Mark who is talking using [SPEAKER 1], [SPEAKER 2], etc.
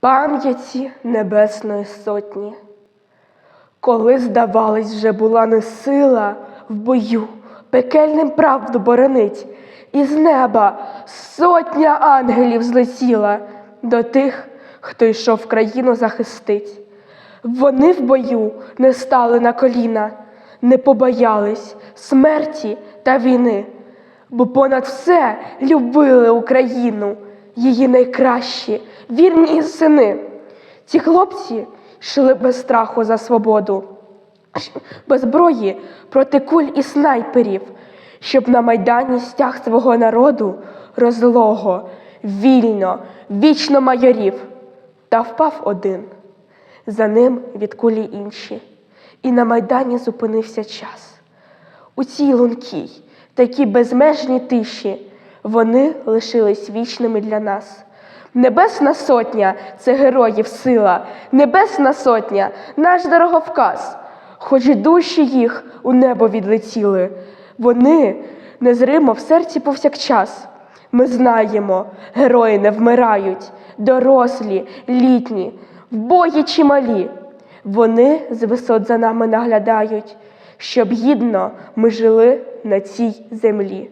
[SPEAKER 1] пам'яті Небесної Сотні. Коли, здавалось, вже була не сила в бою, пекельним правду боронить, із неба сотня ангелів злетіла до тих, хто йшов країну захистить. Вони в бою не стали на коліна, не побоялись смерті та війни, бо понад все любили Україну, її найкращі, вірні сини. Ці хлопці йшли без страху за свободу, без зброї проти куль і снайперів, щоб на майдані стяг свого народу розлого, вільно, вічно майорів. Та впав один, за ним від кулі інші, і на майдані зупинився час. У цій лункій, такій безмежній тиші, вони лишились вічними для нас. Небесна сотня це героїв сила, Небесна сотня наш дороговказ. Хоч і душі їх у небо відлетіли, вони незримо в серці повсякчас. Ми знаємо, герої не вмирають, дорослі, літні, в бої чималі. Вони з висот за нами наглядають, щоб гідно ми жили на цій землі.